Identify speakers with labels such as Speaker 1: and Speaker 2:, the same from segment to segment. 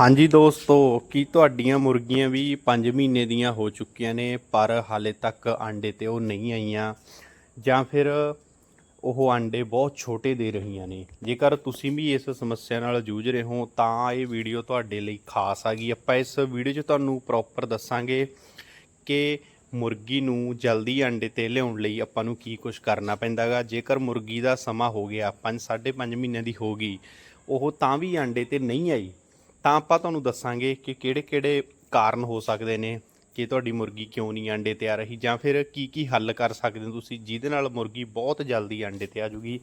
Speaker 1: ਹਾਂਜੀ ਦੋਸਤੋ, ਕੀ ਤੁਹਾਡੀਆਂ ਮੁਰਗੀਆਂ ਵੀ 5 ਮਹੀਨੇ ਦੀਆਂ ਹੋ ਚੁੱਕੀਆਂ ਨੇ, ਪਰ ਹਾਲੇ ਤੱਕ ਆਂਡੇ ਤੇ ਉਹ ਨਹੀਂ ਆਈਆਂ। ਜਾਂ ਫਿਰ ਉਹ ਆਂਡੇ ਬਹੁਤ ਛੋਟੇ ਦੇ ਰਹੀਆਂ ਨੇ। ਜੇਕਰ ਤੁਸੀਂ ਵੀ ਇਸ ਸਮੱਸਿਆ ਨਾਲ ਜੂਝ ਰਹੇ ਹੋ, ਤਾਂ ਇਹ ਵੀਡੀਓ ਤੁਹਾਡੇ ਲਈ ਖਾਸ ਆ ਗਈ। ਆਪਾਂ ਇਸ ਵੀਡੀਓ 'ਚ ਤੁਹਾਨੂੰ ਪ੍ਰੋਪਰ ਦੱਸਾਂਗੇ ਕਿ ਮੁਰਗੀ ਨੂੰ ਜਲਦੀ ਅੰਡੇ ਤੇ ਲਿਆਉਣ ਲਈ ਆਪਾਂ ਨੂੰ ਕੀ ਕੁਝ ਕਰਨਾ ਪੈਂਦਾਗਾ। ਜੇਕਰ ਮੁਰਗੀ ਦਾ ਸਮਾਂ ਹੋ ਗਿਆ 5 5.5 ਮਹੀਨਿਆਂ ਦੀ ਹੋ ਗਈ, ਉਹ ਤਾਂ ਵੀ ਅੰਡੇ ਤੇ ਨਹੀਂ ਆਈ ਤਾਂ ਆਪਾਂ ਤੁਹਾਨੂੰ ਦੱਸਾਂਗੇ ਕਿ ਕਿਹੜੇ-ਕਿਹੜੇ ਕਾਰਨ ਹੋ ਸਕਦੇ ਨੇ ਕਿ ਤੁਹਾਡੀ ਮੁਰਗੀ ਕਿਉਂ ਨਹੀਂ ਅੰਡੇ ਤੇ ਆ ਰਹੀ, ਜਾਂ ਫਿਰ ਕੀ ਕੀ ਹੱਲ ਕਰ ਸਕਦੇ ਹੋ ਤੁਸੀਂ ਜਿਹਦੇ ਨਾਲ ਮੁਰਗੀ ਬਹੁਤ ਜਲਦੀ ਅੰਡੇ ਤੇ ਆ ਜੂਗੀ।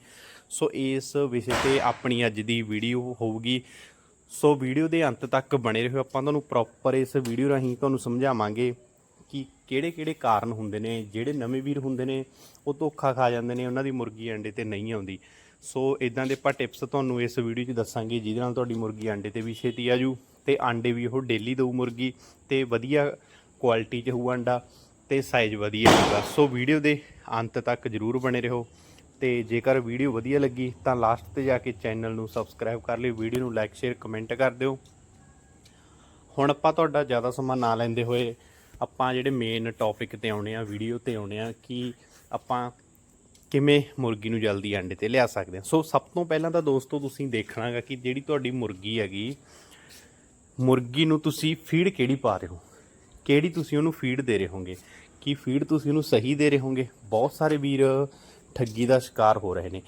Speaker 1: ਸੋ ਇਸ ਵਿਸ਼ੇ ਤੇ ਆਪਣੀ ਅੱਜ ਦੀ ਵੀਡੀਓ ਹੋਊਗੀ। ਸੋ ਵੀਡੀਓ ਦੇ ਅੰਤ ਤੱਕ ਬਣੇ ਰਹੋ, ਆਪਾਂ ਤੁਹਾਨੂੰ ਪ੍ਰੋਪਰ ਇਸ ਵੀਡੀਓ ਰਾਹੀਂ ਤੁਹਾਨੂੰ ਸਮਝਾਵਾਂਗੇ ਕਿ ਕਿਹੜੇ-ਕਿਹੜੇ ਕਾਰਨ ਹੁੰਦੇ ਨੇ, ਜਿਹੜੇ ਨਵੇਂ ਵੀਰ ਹੁੰਦੇ ਨੇ, ਉਹ ਧੋਖਾ ਖਾ ਜਾਂਦੇ ਨੇ, ਉਹਨਾਂ ਦੀ ਮੁਰਗੀ ਅੰਡੇ ਤੇ ਨਹੀਂ ਆਉਂਦੀ। ਸੋ ਇਦਾਂ ਦੇ ਆਪਾਂ ਟਿਪਸ ਤੁਹਾਨੂੰ ਇਸ ਵੀਡੀਓ 'ਚ ਦੱਸਾਂਗੇ, ਜਿਹਦੇ ਨਾਲ ਤੁਹਾਡੀ ਮੁਰਗੀ ਅੰਡੇ ਤੇ ਵੀ ਛੇਤੀ ਆ ਜੂ ਤੇ ਅੰਡੇ ਵੀ ਉਹ ਡੇਲੀ ਦਊ ਮੁਰਗੀ ਤੇ ਵਧੀਆ ਕੁਆਲਿਟੀ 'ਚ ਹੋਊ ਅੰਡਾ ਤੇ ਸਾਈਜ਼ ਵਧੀਆ ਹੋਊਗਾ। ਸੋ ਵੀਡੀਓ ਦੇ ਅੰਤ ਤੱਕ ਜਰੂਰ ਬਣੇ ਰਹੋ ਤੇ ਜੇਕਰ ਵੀਡੀਓ ਵਧੀਆ ਲੱਗੀ ਤਾਂ ਲਾਸਟ ਤੇ ਜਾ ਕੇ ਚੈਨਲ ਨੂੰ ਸਬਸਕ੍ਰਾਈਬ ਕਰ ਲਿਓ ਵੀਡੀਓ ਨੂੰ ਲਾਈਕ ਸ਼ੇਅਰ ਕਮੈਂਟ ਕਰ ਦਿਓ। ਹੁਣ ਆਪਾਂ ਤੁਹਾਡਾ ਜ਼ਿਆਦਾ ਸਮਾਂ ਨਾ ਲੈਂਦੇ ਹੋਏ ਆਪਾਂ ਜਿਹੜੇ ਮੇਨ ਟੌਪਿਕ ਤੇ ਆਉਣੇ ਆ ਵੀਡੀਓ ਤੇ ਆਉਣੇ ਆ, ਕਿ ਆਪਾਂ ਕਿਵੇਂ ਮੁਰਗੀ ਨੂੰ ਜਲਦੀ ਅੰਡੇ ਤੇ ਲਿਆ ਸਕਦੇ ਹਾਂ ਸੋ ਸਭ ਤੋਂ ਪਹਿਲਾਂ ਤਾਂ ਦੋਸਤੋ ਤੁਸੀਂ ਦੇਖਣਾਗਾ ਕਿ ਜਿਹੜੀ ਤੁਹਾਡੀ ਮੁਰਗੀ ਹੈਗੀ, ਮੁਰਗੀ ਨੂੰ ਤੁਸੀਂ ਫੀਡ ਕਿਹੜੀ ਪਾ ਰਹੇ ਹੋ? ਕਿਹੜੀ ਤੁਸੀਂ ਉਹਨੂੰ ਫੀਡ ਦੇ ਰਹੇ ਹੋਗੇ? ਕੀ ਫੀਡ ਤੁਸੀਂ ਉਹਨੂੰ ਸਹੀ ਦੇ ਰਹੇ ਹੋਗੇ? ਬਹੁਤ ਸਾਰੇ ਵੀਰ ਠੱਗੀ ਦਾ ਸ਼ਿਕਾਰ ਹੋ ਰਹੇ ਨੇ।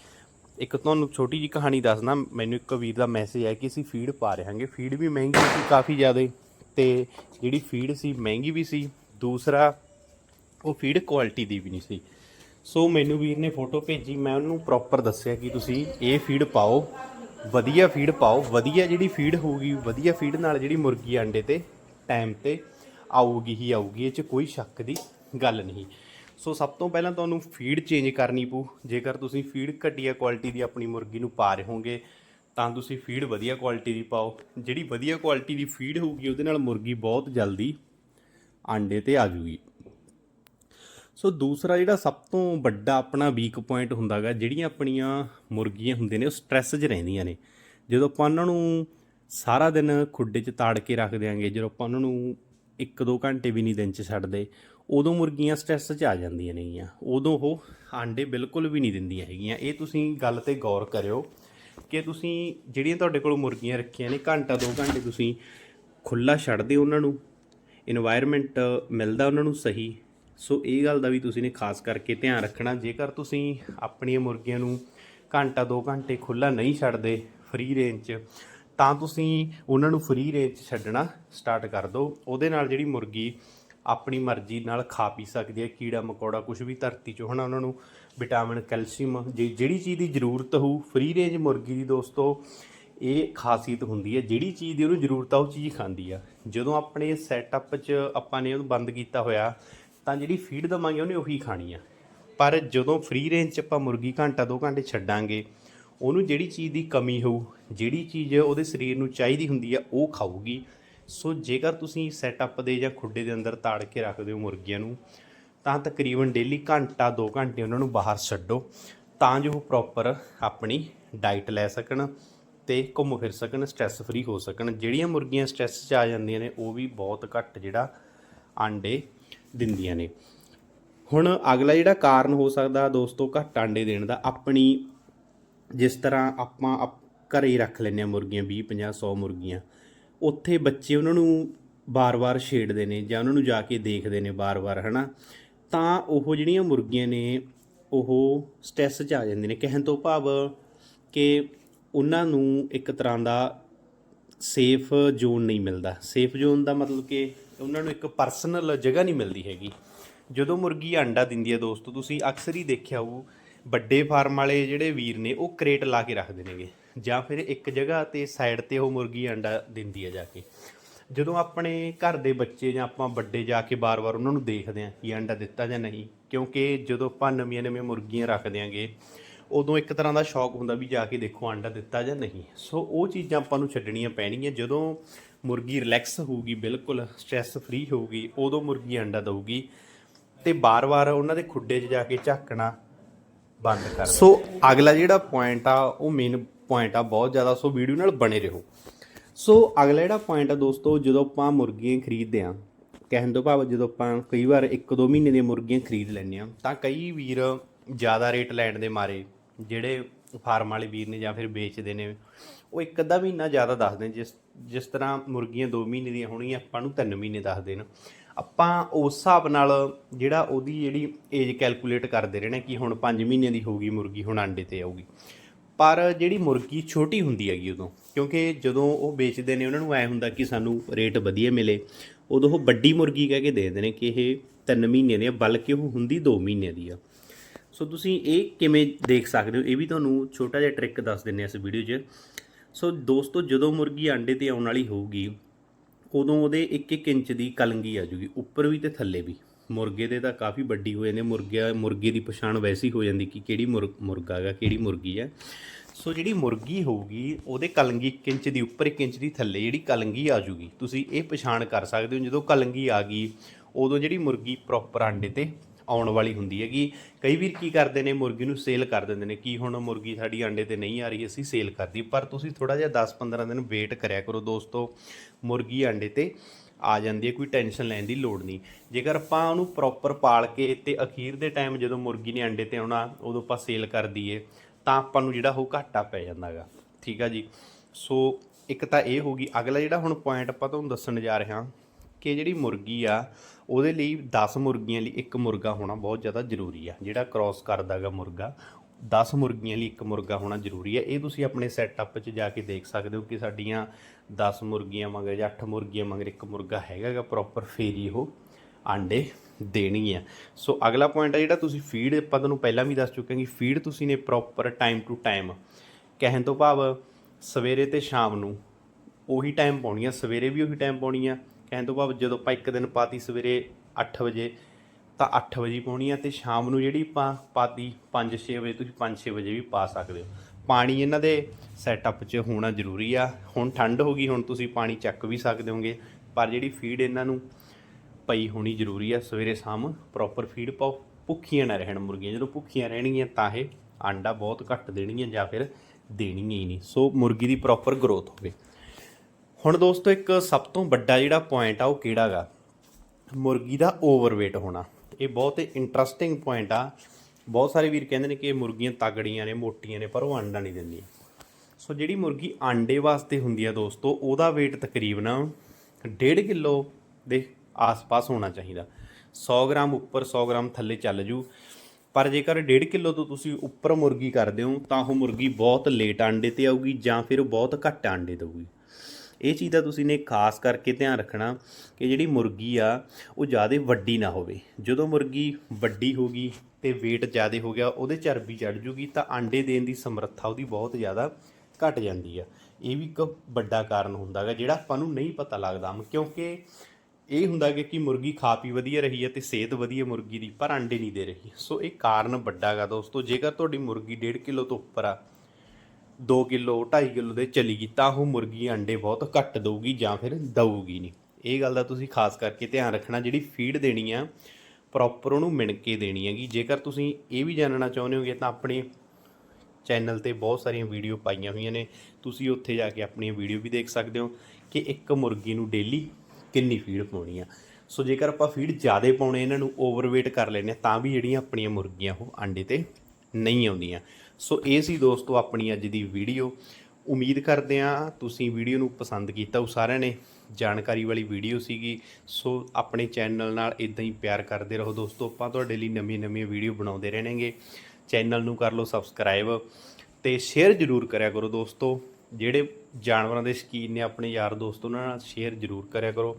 Speaker 1: ਇੱਕ ਤੁਹਾਨੂੰ ਛੋਟੀ ਜੀ ਕਹਾਣੀ ਦੱਸਦਾ, ਮੈਨੂੰ ਇੱਕ ਵੀਰ ਦਾ ਮੈਸੇਜ ਆਇਆ ਕਿ ਅਸੀਂ ਫੀਡ ਪਾ ਰਹੇ ਹਾਂਗੇ। ਫੀਡ ਵੀ ਮਹਿੰਗੀ ਸੀ ਕਾਫੀ ਜ਼ਿਆਦਾ, ਤੇ ਜਿਹੜੀ ਫੀਡ ਸੀ ਮਹਿੰਗੀ ਵੀ ਸੀ। ਦੂਸਰਾ, ਉਹ ਫੀਡ ਕੁਆਲਿਟੀ ਦੀ ਵੀ ਨਹੀਂ ਸੀ। ਸੋ ਮੈਨੂੰ ਵੀਰ ਨੇ ਫੋਟੋ ਭੇਜੀ, ਮੈਂ ਉਹਨੂੰ ਪ੍ਰੋਪਰ ਦੱਸਿਆ ਕਿ ਤੁਸੀਂ ਇਹ ਫੀਡ ਪਾਓ, ਵਧੀਆ ਫੀਡ ਪਾਓ, ਵਧੀਆ ਜਿਹੜੀ ਫੀਡ ਹੋਊਗੀ, ਵਧੀਆ ਫੀਡ ਨਾਲ ਜਿਹੜੀ ਮੁਰਗੀ ਅੰਡੇ ਤੇ ਟਾਈਮ ਤੇ ਆਊਗੀ ਹੀ ਆਊਗੀ, ਇਹ 'ਚ ਕੋਈ ਸ਼ੱਕ ਦੀ ਗੱਲ ਨਹੀਂ। ਸੋ ਸਭ ਤੋਂ ਪਹਿਲਾਂ ਤੁਹਾਨੂੰ ਫੀਡ ਚੇਂਜ ਕਰਨੀ ਪਊ, ਜੇਕਰ ਤੁਸੀਂ ਫੀਡ ਘਟੀਆ ਕੁਆਲਿਟੀ ਦੀ ਆਪਣੀ ਮੁਰਗੀ ਨੂੰ ਪਾ ਰਹੇ ਹੋਗੇ ਤਾਂ ਤੁਸੀਂ ਫੀਡ ਵਧੀਆ ਕੁਆਲਿਟੀ ਦੀ ਪਾਓ। ਜਿਹੜੀ ਵਧੀਆ ਕੁਆਲਿਟੀ ਦੀ ਫੀਡ ਹੋਊਗੀ, ਉਹਦੇ ਨਾਲ ਮੁਰਗੀ ਬਹੁਤ ਜਲਦੀ ਆਂਡੇ ਤੇ ਆ ਜੂਗੀ। ਸੋ ਦੂਸਰਾ ਜਿਹੜਾ ਸਭ ਤੋਂ ਵੱਡਾ ਆਪਣਾ ਵੀਕ ਪੁਆਇੰਟ ਹੁੰਦਾਗਾ, ਜਿਹੜੀਆਂ ਆਪਣੀਆਂ ਮੁਰਗੀਆਂ ਹੁੰਦੇ ਨੇ, ਉਹ ਸਟ੍ਰੈਸ 'ਚ ਰਹਿੰਦੀਆਂ ਨੇ। ਜਦੋਂ ਆਪਾਂ ਉਹਨਾਂ ਨੂੰ ਸਾਰਾ ਦਿਨ ਖੁੱਡੇ 'ਚ ਤਾੜ ਕੇ ਰੱਖ ਦਿਆਂਗੇ, ਜਦੋਂ ਆਪਾਂ ਉਹਨਾਂ ਨੂੰ 1-2 ਘੰਟੇ ਵੀ ਨਹੀਂ ਦਿਨ 'ਚ ਛੱਡਦੇ, ਉਦੋਂ ਮੁਰਗੀਆਂ ਸਟ੍ਰੈਸ 'ਚ ਆ ਜਾਂਦੀਆਂ ਨੇਗੀਆਂ। ਉਦੋਂ ਉਹ ਆਂਡੇ ਬਿਲਕੁਲ ਵੀ ਨਹੀਂ ਦਿੰਦੀਆਂ ਹੈਗੀਆਂ। ਇਹ ਤੁਸੀਂ ਗੱਲ ਤੇ ਗੌਰ ਕਰਿਓ ਕਿ ਤੁਸੀਂ ਜਿਹੜੀਆਂ ਤੁਹਾਡੇ ਕੋਲ ਮੁਰਗੀਆਂ ਰੱਖੀਆਂ ਨੇ, ਘੰਟਾ 2 ਘੰਟੇ ਤੁਸੀਂ ਖੁੱਲਾ ਛੱਡਦੇ ਉਹਨਾਂ ਨੂੰ ਇਨਵਾਇਰਨਮੈਂਟ ਮਿਲਦਾ ਉਹਨਾਂ ਨੂੰ ਸਹੀ ਸੋ ਇਹ ਗੱਲ ਦਾ ਵੀ ਤੁਸੀਂ ਨੇ ਖਾਸ ਕਰਕੇ ਧਿਆਨ ਰੱਖਣਾ, ਜੇਕਰ ਤੁਸੀਂ ਆਪਣੀਆਂ ਮੁਰਗੀਆਂ ਨੂੰ ਘੰਟਾ 2 ਘੰਟੇ ਖੁੱਲਾ ਨਹੀਂ ਛੱਡਦੇ ਫ੍ਰੀ ਰੇਂਜ 'ਚ, ਤਾਂ ਤੁਸੀਂ ਉਹਨਾਂ ਨੂੰ ਫ੍ਰੀ ਰੇਂਜ 'ਚ ਛੱਡਣਾ ਸਟਾਰਟ ਕਰ ਦਿਓ। ਉਹਦੇ ਨਾਲ ਜਿਹੜੀ ਮੁਰਗੀ ਆਪਣੀ ਮਰਜ਼ੀ ਨਾਲ ਖਾ ਪੀ ਸਕਦੀ ਹੈ, ਕੀੜਾ, ਮਕੌੜਾ ਕੁਝ ਵੀ ਧਰਤੀ 'ਚੋਂ, ਹਨਾ, ਉਹਨਾਂ ਨੂੰ ਵਿਟਾਮਿਨ ਕੈਲਸ਼ੀਅਮ ਜੇ- ਜਿਹੜੀ ਚੀਜ਼ ਦੀ ਜ਼ਰੂਰਤ ਹੋਊ ਫ੍ਰੀ ਰੇਂਜ ਮੁਰਗੀ ਦੀ ਦੋਸਤੋ, ਇਹ ਖਾਸੀਅਤ ਹੁੰਦੀ ਹੈ। ਜਿਹੜੀ ਚੀਜ਼ ਦੀ ਉਹਨੂੰ ਜ਼ਰੂਰਤ ਆ, ਉਹ ਚੀਜ਼ ਖਾਂਦੀ ਆ। ਜਦੋਂ ਆਪਣੇ ਸੈਟਅਪ 'ਚ ਆਪਾਂ ਨੇ ਉਹਨੂੰ ਬੰਦ ਕੀਤਾ ਹੋਇਆ ਤਾਂ ਜਿਹੜੀ ਫੀਡ ਦਵਾਂਗੇ ਉਹਨੇ ਉਹੀ ਖਾਣੀ ਆ। ਪਰ ਜਦੋਂ ਫ੍ਰੀ ਰੇਂਜ 'ਚ ਆਪਾਂ ਮੁਰਗੀ ਘੰਟਾ 2 ਘੰਟੇ ਛੱਡਾਂਗੇ, ਉਹਨੂੰ ਜਿਹੜੀ ਚੀਜ਼ ਦੀ ਕਮੀ ਹੋਊ, ਜਿਹੜੀ ਚੀਜ਼ ਉਹਦੇ ਸਰੀਰ ਨੂੰ ਚਾਹੀਦੀ ਹੁੰਦੀ ਆ, ਉਹ ਖਾਊਗੀ। ਸੋ ਜੇਕਰ ਤੁਸੀਂ ਸੈਟਅਪ ਦੇ ਜਾਂ ਖੁੱਡੇ ਦੇ ਅੰਦਰ ਤਾੜ ਕੇ ਰੱਖਦੇ ਹੋ ਮੁਰਗੀਆਂ ਨੂੰ, ਤਾਂ ਤਕਰੀਬਨ ਡੇਲੀ ਘੰਟਾ 2 ਘੰਟੇ ਉਹਨਾਂ ਨੂੰ ਬਾਹਰ ਛੱਡੋ, ਤਾਂ ਜੋ ਉਹ ਪ੍ਰੋਪਰ ਆਪਣੀ ਡਾਈਟ ਲੈ ਸਕਣ ਤੇ ਘੁੰਮ ਫਿਰ ਸਕਣ ਸਟ੍ਰੈਸ ਫਰੀ ਹੋ ਸਕਣ। ਜਿਹੜੀਆਂ ਮੁਰਗੀਆਂ ਸਟ੍ਰੈਸ 'ਚ ਆ ਜਾਂਦੀਆਂ ਨੇ, ਉਹ ਵੀ ਬਹੁਤ ਘੱਟ ਜਿਹੜਾ ਆਂਡੇ ਦਿੰਦੀਆਂ ਨੇ। ਹੁਣ ਅਗਲਾ ਜਿਹੜਾ ਕਾਰਨ ਹੋ ਸਕਦਾ ਦੋਸਤੋ ਘੱਟ ਆਂਡੇ ਦੇਣ ਦਾ, ਆਪਣੀ ਜਿਸ ਤਰ੍ਹਾਂ ਆਪਾਂ ਅਪ- ਘਰੇ ਹੀ ਰੱਖ ਲੈਂਦੇ ਆ ਮੁਰਗੀਆਂ 20 50 100 ਮੁਰਗੀਆਂ, ਉੱਥੇ ਬੱਚੇ ਉਹਨਾਂ ਨੂੰ ਬਾਰ-ਬਾਰ ਛੇੜਦੇ ਨੇ ਜਾਂ ਉਹਨਾਂ ਨੂੰ ਜਾ ਕੇ ਦੇਖਦੇ ਨੇ ਬਾਰ-ਬਾਰ ਹਨਾ? ਤਾਂ ਉਹ ਜਿਹੜੀਆਂ ਮੁਰਗੀਆਂ ਨੇ, ਉਹ ਸਟ੍ਰੈਸ 'ਚ ਆ ਜਾਂਦੇ ਨੇ। ਕਹਿਣ ਤੋਂ ਭਾਵ ਕਿ ਉਹਨਾਂ ਨੂੰ ਇੱਕ ਤਰ੍ਹਾਂ ਦਾ ਸੇਫ ਜ਼ੋਨ ਨਹੀਂ ਮਿਲਦਾ। ਸੇਫ ਜ਼ੋਨ ਦਾ ਮਤਲਬ ਕਿ ਉਹਨਾਂ ਨੂੰ ਇੱਕ ਪਰਸਨਲ ਜਗ੍ਹਾ ਨਹੀਂ ਮਿਲਦੀ ਹੈਗੀ। ਜਦੋਂ ਮੁਰਗੀ ਆਂਡਾ ਦਿੰਦੀ ਹੈ ਦੋਸਤੋ, ਤੁਸੀਂ ਅਕਸਰ ਹੀ ਦੇਖਿਆ ਹੋਊ, ਵੱਡੇ ਫਾਰਮ ਵਾਲੇ ਜਿਹੜੇ ਵੀਰ ਨੇ, ਉਹ ਕ੍ਰੇਟ ਲਾ ਕੇ ਰੱਖਦੇ ਨੇਗੇ। ਜਾਂ ਫਿਰ ਇੱਕ ਜਗ੍ਹਾ ਤੇ ਸਾਈਡ ਤੇ ਉਹ ਮੁਰਗੀ ਆਂਡਾ ਦਿੰਦੀ ਹੈ ਜਾ ਕੇ। ਜਦੋਂ ਆਪਣੇ ਘਰ ਦੇ ਬੱਚੇ ਜਾਂ ਆਪਾਂ ਵੱਡੇ ਜਾ ਕੇ ਬਾਰ-ਬਾਰ ਉਹਨਾਂ ਨੂੰ ਦੇਖਦੇ ਆਂ ਕਿ ਆਂਡਾ ਦਿੱਤਾ ਜਾਂ ਨਹੀਂ, ਕਿਉਂਕਿ ਜਦੋਂ ਆਪਾਂ ਨਵੀਆਂ-ਨਵੀਆਂ ਮੁਰਗੀਆਂ ਰੱਖਦੇ ਦਿਆਂਗੇ ਉਦੋਂ ਇੱਕ ਤਰ੍ਹਾਂ ਦਾ ਸ਼ੌਕ ਹੁੰਦਾ ਵੀ ਜਾ ਕੇ ਦੇਖੋ ਆਂਡਾ ਦਿੱਤਾ ਜਾਂ ਨਹੀਂ। ਸੋ ਉਹ ਚੀਜ਼ਾਂ ਆਪਾਂ ਨੂੰ ਛੱਡਣੀਆਂ ਪੈਣਗੀਆਂ। ਜਦੋਂ ਮੁਰਗੀ ਰਿਲੈਕਸ ਹੋਊਗੀ, ਬਿਲਕੁਲ ਸਟ੍ਰੈਸ ਫ੍ਰੀ ਹੋਊਗੀ, ਉਦੋਂ ਮੁਰਗੀ ਅੰਡਾ ਦਊਗੀ ਤੇ ਬਾਰ-ਬਾਰ ਉਹਨਾਂ ਦੇ ਖੁੱਡੇ 'ਚ ਜਾ ਕੇ ਝਾਕਣਾ ਬੰਦ ਕਰ ਸੋ ਅਗਲਾ ਜਿਹੜਾ ਪੁਆਇੰਟ ਆ, ਉਹ ਮੇਨ ਪੁਆਇੰਟ ਆ ਬਹੁਤ ਜ਼ਿਆਦਾ ਸੋ ਵੀਡੀਓ ਨਾਲ ਬਣੇ ਰਹੋ। ਸੋ ਅਗਲਾ ਜਿਹੜਾ ਪੁਆਇੰਟ ਆ ਦੋਸਤੋ, ਜਦੋਂ ਆਪਾਂ ਮੁਰਗੀਆਂ ਖਰੀਦਦੇ ਆ ਕਹਿਣ ਤੋਂ ਭਾਵ ਜਦੋਂ ਆਪਾਂ ਕਈ ਵਾਰ 1-2 ਮਹੀਨੇ ਦੀਆਂ ਮੁਰਗੀਆਂ ਖਰੀਦ ਲੈਂਦੇ ਆ ਤਾਂ ਕਈ ਵੀਰ ਜ਼ਿਆਦਾ ਰੇਟ ਲੈਣ ਦੇ ਮਾਰੇ, ਜਿਹੜੇ ਫਾਰਮ ਵਾਲੇ ਵੀਰ ਨੇ ਜਾਂ ਫਿਰ ਵੇਚਦੇ ਨੇ, ਉਹ ਇੱਕ ਅੱਧਾ ਮਹੀਨਾ ਜ਼ਿਆਦਾ ਦੱਸਦੇ ਨੇ, ਜਿਸ ਜਿਸ ਤਰ੍ਹਾਂ ਮੁਰਗੀਆਂ 2 ਮਹੀਨੇ ਦੀਆਂ ਹੋਣਗੀਆਂ, ਆਪਾਂ ਨੂੰ 3 ਮਹੀਨੇ ਦੱਸਦੇ ਨੇ ਆਪਾਂ ਉਸ ਹਿਸਾਬ ਨਾਲ ਜਿਹੜਾ ਉਹਦੀ ਜਿਹੜੀ ਏਜ ਕੈਲਕੂਲੇਟ ਕਰਦੇ ਰਹਿਣਾ ਕਿ ਹੁਣ 5 ਮਹੀਨੇ ਦੀ ਹੋਊਗੀ ਮੁਰਗੀ, ਹੁਣ ਆਂਡੇ ਤੇ ਆਊਗੀ। ਪਰ ਜਿਹੜੀ ਮੁਰਗੀ ਛੋਟੀ ਹੁੰਦੀ ਹੈਗੀ ਉਦੋਂ, ਕਿਉਂਕਿ ਜਦੋਂ ਉਹ ਵੇਚਦੇ ਨੇ, ਉਹਨਾਂ ਨੂੰ ਐ ਹੁੰਦਾ ਕਿ ਸਾਨੂੰ ਰੇਟ ਵਧੀਆ ਮਿਲੇ, ਉਦੋਂ ਉਹ ਵੱਡੀ ਮੁਰਗੀ ਕਹਿ ਕੇ ਦੇ ਦਿੰਦੇ ਨੇ ਕਿ ਇਹ 3 ਮਹੀਨੇ ਦੀ ਆ, ਬਲਕਿ ਉਹ ਹੁੰਦੀ 2 ਮਹੀਨੇ ਦੀ ਆ। ਸੋ ਤੁਸੀਂ ਇਹ ਕਿਵੇਂ ਦੇਖ ਸਕਦੇ ਹੋ? ਇਹ ਵੀ ਤੁਹਾਨੂੰ ਛੋਟਾ ਜਿਹਾ ਟ੍ਰਿਕ ਦੱਸ ਦਿੰਨੇ ਆ ਇਸ ਵੀਡੀਓ 'ਚ। ਸੋ ਦੋਸਤੋ, ਜਦੋਂ ਮੁਰਗੀ ਆਂਡੇ ਤੇ ਆਉਣ ਵਾਲੀ ਹੋਊਗੀ, ਉਦੋਂ ਉਹਦੇ 1-1 ਇੰਚ ਦੀ ਕਲੰਗੀ ਆ ਜੂਗੀ, ਉੱਪਰ ਵੀ ਤੇ ਥੱਲੇ ਵੀ। ਮੁਰਗੇ ਦੇ ਤਾਂ ਕਾਫੀ ਵੱਡੀ ਹੋ ਜਾਂਦੀ ਮੁਰਗਿਆ, ਮੁਰਗੇ ਦੀ ਪਛਾਣ ਵੈਸੀ ਹੋ ਜਾਂਦੀ ਕਿ ਕਿਹੜੀ ਮੁਰ- ਮੁਰਗਾ ਹੈਗਾ ਕਿਹੜੀ ਮੁਰਗੀ ਹੈ ਸੋ ਜਿਹੜੀ ਮੁਰਗੀ ਹੋਊਗੀ, ਉਹਦੇ ਕਲੰਗੀ 1 ਇੰਚ ਦੀ, ਉੱਪਰ 1 ਇੰਚ ਦੀ ਥੱਲੇ ਜਿਹੜੀ ਕਲੰਗੀ ਆ ਜੂਗੀ, ਤੁਸੀਂ ਇਹ ਪਛਾਣ ਕਰ ਸਕਦੇ ਹੋ। ਜਦੋਂ ਕਲੰਗੀ ਆ ਗਈ, ਉਦੋਂ ਜਿਹੜੀ ਮੁਰਗੀ ਪ੍ਰੋਪਰ ਆਂਡੇ ਤੇ ਆਉਣ ਵਾਲੀ ਹੁੰਦੀ ਹੈਗੀ। ਕਈ ਵੀਰ ਕੀ ਕਰਦੇ ਨੇ, ਮੁਰਗੀ ਨੂੰ ਸੇਲ ਕਰ ਦਿੰਦੇ ਨੇ, ਕਿ ਹੁਣ ਮੁਰਗੀ ਸਾਡੀ ਆਂਡੇ ਤੇ ਨਹੀਂ ਆ ਰਹੀ, ਅਸੀਂ ਸੇਲ ਕਰਦੀ ਪਰ ਤੁਸੀਂ ਥੋੜਾ ਜਿਹਾ 10-15 ਦਿਨ ਵੇਟ ਕਰਿਆ ਕਰੋ ਦੋਸਤੋ, ਮੁਰਗੀ ਆਂਡੇ ਤੇ ਆ ਜਾਂਦੀ ਹੈ, ਕੋਈ ਟੈਨਸ਼ਨ ਲੈਣ ਦੀ ਲੋੜ ਨਹੀਂ। ਜੇਕਰ ਆਪਾਂ ਉਹਨੂੰ ਪ੍ਰੋਪਰ ਪਾਲ ਕੇ ਤੇ ਅਖੀਰ ਦੇ ਟਾਈਮ ਜਦੋਂ ਮੁਰਗੀ ਨੇ ਅੰਡੇ ਤੇ ਆਉਣਾ, ਉਦੋਂ ਆਪਾਂ ਸੇਲ ਕਰ ਦਈਏ, ਤਾਂ ਆਪਾਂ ਨੂੰ ਜਿਹੜਾ ਉਹ ਘਾਟਾ ਪੈ ਜਾਂਦਾਗਾ ਠੀਕ ਆ ਜੀ? ਸੋ ਇੱਕ ਤਾਂ ਇਹ ਹੋਗੀ ਅਗਲਾ ਜਿਹੜਾ ਹੁਣ ਪੁਆਇੰਟ ਆਪਾਂ ਤੁਹਾਨੂੰ ਦੱਸਣ ਜਾ ਰਹੇ ਹਾਂ ਕਿ ਜਿਹੜੀ ਮੁਰਗੀ ਆ ਉਹਦੇ ਲਈ 10 ਮੁਰਗੀਆਂ ਲਈ ਇੱਕ ਮੁਰਗਾ ਹੋਣਾ ਬਹੁਤ ਜ਼ਿਆਦਾ ਜ਼ਰੂਰੀ ਆ, ਜਿਹੜਾ ਕ੍ਰਾਸ ਕਰਦਾਗਾ ਮੁਰਗਾ। 10 ਮੁਰਗੀਆਂ ਲਈ ਇੱਕ ਮੁਰਗਾ ਹੋਣਾ ਜ਼ਰੂਰੀ ਹੈ ਇਹ ਤੁਸੀਂ ਆਪਣੇ ਸੈਟਅਪ 'ਚ ਜਾ ਕੇ ਦੇਖ ਸਕਦੇ ਹੋ ਕਿ ਸਾਡੀਆਂ 10 ਮੁਰਗੀਆਂ ਮਗਰ ਜਾਂ 8 ਮੁਰਗੀਆਂ ਮਗਰ ਇੱਕ ਮੁਰਗਾ ਹੈਗਾਗਾ ਪ੍ਰੋਪਰ ਫੇਰੀ ਉਹ ਆਂਡੇ ਦੇਣੀ ਹੈ ਸੋ ਅਗਲਾ ਪੁਆਇੰਟ ਆ ਜਿਹੜਾ ਤੁਸੀਂ ਫੀਡ ਆਪਾਂ ਤੁਹਾਨੂੰ ਪਹਿਲਾਂ ਵੀ ਦੱਸ ਚੁੱਕੇ ਹਾਂ ਕਿ ਫੀਡ ਤੁਸੀਂ ਨੇ ਪ੍ਰੋਪਰ ਟਾਈਮ ਟੂ ਟਾਈਮ ਕਹਿਣ ਤੋਂ ਭਾਵ ਸਵੇਰੇ ਤੇ ਸ਼ਾਮ ਨੂੰ ਉਹੀ ਟਾਈਮ ਪਾਉਣੀ ਆ, ਸਵੇਰੇ ਵੀ ਉਹੀ ਟਾਈਮ ਪਾਉਣੀ ਆ। ਕਹਿਣ ਤੋਂ ਭਾਵ ਜਦੋਂ ਆਪਾਂ ਇੱਕ ਦਿਨ ਪਾਤੀ ਸਵੇਰੇ 8 ਵਜੇ, ਤਾਂ 8 ਵਜੇ ਪਾਉਣੀ ਆ ਤੇ ਸ਼ਾਮ ਨੂੰ ਜਿਹੜੀ ਆਪਾਂ ਪਾਤੀ 5-6 ਵਜੇ ਤੁਸੀਂ 5-6 ਵਜੇ ਵੀ ਪਾ ਸਕਦੇ ਹੋ। ਪਾਣੀ ਇਹਨਾਂ ਦੇ ਸੈਟਅਪ 'ਚ ਹੋਣਾ ਜ਼ਰੂਰੀ ਆ। ਹੁਣ ਠੰਡ ਹੋ ਗਈ, ਹੁਣ ਤੁਸੀਂ ਪਾਣੀ ਚੱਕ ਵੀ ਸਕਦੇ ਹੋਗੇ, ਪਰ ਜਿਹੜੀ ਫੀਡ ਇਹਨਾਂ ਨੂੰ ਪਈ ਹੋਣੀ ਜ਼ਰੂਰੀ ਆ, ਸਵੇਰੇ ਸ਼ਾਮ ਪ੍ਰੋਪਰ ਫੀਡ ਪਾਓ। ਭੁੱਖੀਆਂ ਨਾ ਰਹਿਣ ਮੁਰਗੀਆਂ, ਜਦੋਂ ਭੁੱਖੀਆਂ ਰਹਿਣਗੀਆਂ ਤਾਂ ਇਹ ਆਂਡਾ ਬਹੁਤ ਘੱਟ ਦੇਣਗੀਆਂ ਜਾਂ ਫਿਰ ਦੇਣਗੀਆਂ ਹੀ ਨਹੀਂ। ਸੋ ਮੁਰਗੀ ਦੀ ਪ੍ਰੋਪਰ ਗਰੋਥ ਹੋਵੇ। ਹੁਣ ਦੋਸਤੋ, ਇੱਕ ਸਭ ਤੋਂ ਵੱਡਾ ਜਿਹੜਾ ਪੁਆਇੰਟ ਆ, ਉਹ ਕਿਹੜਾਗਾ ਮੁਰਗੀ ਦਾ ਓਵਰਵੇਟ ਹੋਣਾ। ਇਹ ਬਹੁਤ ਇੰਟਰਸਟਿੰਗ ਪੁਆਇੰਟ ਆ। ਬਹੁਤ ਸਾਰੇ ਵੀਰ ਕਹਿੰਦੇ ਨੇ ਕਿ ਮੁਰਗੀਆਂ ਤਗੜੀਆਂ ਨੇ, ਮੋਟੀਆਂ ਨੇ, ਪਰ ਉਹ ਅੰਡਾ ਨਹੀਂ ਦਿੰਦੀਆਂ। ਸੋ ਜਿਹੜੀ ਮੁਰਗੀ ਆਂਡੇ ਵਾਸਤੇ ਹੁੰਦੀ ਆ ਦੋਸਤੋ, ਉਹਦਾ weight ਤਕਰੀਬਨ 1.5 ਕਿਲੋ ਦੇ ਆਸ-ਪਾਸ ਹੋਣਾ ਚਾਹੀਦਾ। 100 ਗ੍ਰਾਮ ਉੱਪਰ 100 ਗ੍ਰਾਮ ਥੱਲੇ ਚੱਲ ਜੂ। ਪਰ ਜੇਕਰ 1.5 ਕਿਲੋ ਤੋਂ ਤੁਸੀਂ ਉੱਪਰ ਮੁਰਗੀ ਕਰਦੇ ਹੋ, ਤਾਂ ਉਹ ਮੁਰਗੀ ਬਹੁਤ ਲੇਟ ਆਂਡੇ ਤੇ ਆਊਗੀ ਜਾਂ ਫਿਰ ਉਹ ਬਹੁਤ ਘੱਟ ਆਂਡੇ ਦੇਊਗੀ। ਇਹ ਚੀਜ਼ ਦਾ ਤੁਸੀਂ ਨੇ ਖਾਸ ਕਰਕੇ ਧਿਆਨ ਰੱਖਣਾ ਕਿ ਜਿਹੜੀ ਮੁਰਗੀ ਆ, ਉਹ ਜ਼ਿਆਦਾ ਵੱਡੀ ਨਾ ਹੋਵੇ। ਜਦੋਂ ਮੁਰਗੀ ਵੱਡੀ ਹੋ ਗਈ ਤੇ weight ਜ਼ਿਆਦਾ ਹੋ ਗਿਆ, ਉਹਦੇ ਚਰਬੀ ਚੜ ਜੂਗੀ, ਤਾਂ ਆਂਡੇ ਦੇਣ ਦੀ ਸਮਰੱਥਾ ਉਹਦੀ ਬਹੁਤ ਜ਼ਿਆਦਾ ਘਟ ਜਾਂਦੀ ਆ। ਇਹ ਵੀ ਇੱਕ ਵੱਡਾ ਕਾਰਨ ਹੁੰਦਾ ਹੁੰਦਾਗਾ ਜਿਹੜਾ ਆਪਾਂ ਨੂੰ ਨਹੀਂ ਪਤਾ ਲੱਗਦਾ। ਕਿਉਂਕਿ ਇਹ ਹੁੰਦਾ ਕਿ ਕਿ ਮੁਰਗੀ ਖਾ ਪੀ ਵਧੀਆ ਰਹੀ ਹੈ ਤੇ ਸਿਹਤ ਵਧੀਆ ਮੁਰਗੀ ਦੀ, ਪਰ ਆਂਡੇ ਨਹੀਂ ਦੇ ਰਹੀ। ਸੋ ਇਹ ਕਾਰਨ ਵੱਡਾ ਗਾ ਦੋਸਤੋ, ਜੇਕਰ ਤੁਹਾਡੀ ਮੁਰਗੀ 1.5 ਕਿਲੋ ਤੋਂ ਉੱਪਰ ਆ 2 ਕਿਲੋ 2.5 ਕਿਲੋ ਦੇ ਚਲੀ ਗਈ, ਤਾਂ ਉਹ ਮੁਰਗੀ ਅੰਡੇ ਬਹੁਤ ਘੱਟ ਦਊਗੀ ਜਾਂ ਫਿਰ ਦਊਗੀ ਨਹੀਂ। ਇਹ ਗੱਲ ਦਾ ਤੁਸੀਂ ਖਾਸ ਕਰਕੇ ਧਿਆਨ ਰੱਖਣਾ, ਜਿਹੜੀ ਫੀਡ ਦੇਣੀ ਆ ਪ੍ਰੋਪਰ ਉਹਨੂੰ ਮਿਣ ਕੇ ਦੇਣੀ ਹੈਗੀ। ਜੇਕਰ ਤੁਸੀਂ ਇਹ ਵੀ ਜਾਣਨਾ ਚਾਹੁੰਦੇ ਹੋਗੇ, ਤਾਂ ਆਪਣੇ ਚੈਨਲ ਤੇ ਬਹੁਤ ਸਾਰੀਆਂ ਵੀਡੀਓ ਪਾਈਆਂ ਹੋਈਆਂ ਨੇ। ਤੁਸੀਂ ਉੱਥੇ ਜਾ ਕੇ ਆਪਣੀਆਂ ਵੀਡੀਓ ਵੀ ਦੇਖ ਸਕਦੇ ਹੋ ਕਿ ਇੱਕ ਮੁਰਗੀ ਨੂੰ ਡੇਲੀ ਕਿੰਨੀ ਫੀਡ ਪਾਉਣੀ ਆ। ਸੋ ਜੇਕਰ ਆਪਾਂ ਫੀਡ ਜ਼ਿਆਦਾ ਪਾਉਣੇ, ਇਹਨਾਂ ਨੂੰ ਓਵਰਵੇਟ ਕਰ ਲੈਨੇ ਆ, ਤਾਂ ਵੀ ਜਿਹੜੀਆਂ ਆਪਣੀਆਂ ਮੁਰਗੀਆਂ ਉਹ ਆਂਡੇ ਤੇ ਨਹੀਂ ਆਉਂਦੀਆਂ। ਸੋ ਇਹ ਸੀ ਦੋਸਤੋ ਆਪਣੀ ਅੱਜ ਦੀ ਵੀਡੀਓ। ਉਮੀਦ ਕਰਦੇ ਆ ਤੁਸੀਂ ਵੀਡੀਓ ਨੂੰ ਪਸੰਦ ਕੀਤਾ ਉਹ ਸਾਰਿਆਂ ਨੇ। ਜਾਣਕਾਰੀ ਵਾਲੀ ਵੀਡੀਓ ਸੀਗੀ। ਸੋ ਆਪਣੇ ਚੈਨਲ ਨਾਲ ਇਦਾਂ ਹੀ ਪਿਆਰ ਕਰਦੇ ਰਹੋ ਦੋਸਤੋ। ਆਪਾਂ ਤੁਹਾਡੇ ਲਈ ਨਵੀਆਂ ਨਵੀਆਂ ਵੀਡੀਓ ਬਣਾਉਂਦੇ ਰਹਿਣਗੇ। ਚੈਨਲ ਨੂੰ ਕਰ ਲਓ ਸਬਸਕ੍ਰਾਈਬ ਤੇ ਸ਼ੇਅਰ ਜ਼ਰੂਰ ਕਰਿਆ ਕਰੋ ਦੋਸਤੋ। ਜਿਹੜੇ ਜਾਨਵਰਾਂ ਦੇ ਸ਼ਕੀਨ ਨੇ, ਆਪਣੇ ਯਾਰ ਦੋਸਤ, ਉਹਨਾਂ ਨਾਲ ਸ਼ੇਅਰ ਜ਼ਰੂਰ ਕਰਿਆ ਕਰੋ।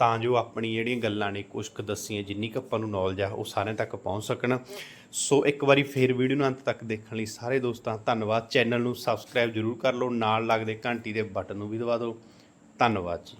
Speaker 1: ਤਾਂ ਜੋ ਆਪਣੀ ਜਿਹੜੀਆਂ ਗੱਲਾਂ ਨੇ ਕੁਝ ਕੁ ਦੱਸੀਆਂ, ਜਿੰਨੀ ਕੁ ਆਪਾਂ ਨੂੰ ਨੌਲੇਜ ਆ, ਉਹ ਸਾਰਿਆਂ ਤੱਕ ਪਹੁੰਚ ਸਕਣ। ਸੋ ਇੱਕ ਵਾਰੀ ਫੇਰ ਵੀਡੀਓ ਨੂੰ ਅੰਤ ਤੱਕ ਦੇਖਣ ਲਈ ਸਾਰੇ ਦੋਸਤਾਂ, ਧੰਨਵਾਦ। ਚੈਨਲ ਨੂੰ ਸਬਸਕ੍ਰਾਈਬ ਜ਼ਰੂਰ ਕਰ ਲਓ। ਨਾਲ ਲੱਗਦੇ ਘੰਟੀ ਦੇ ਬਟਨ ਨੂੰ ਵੀ ਦਬਾ ਦਿਓ। ਧੰਨਵਾਦ ਜੀ।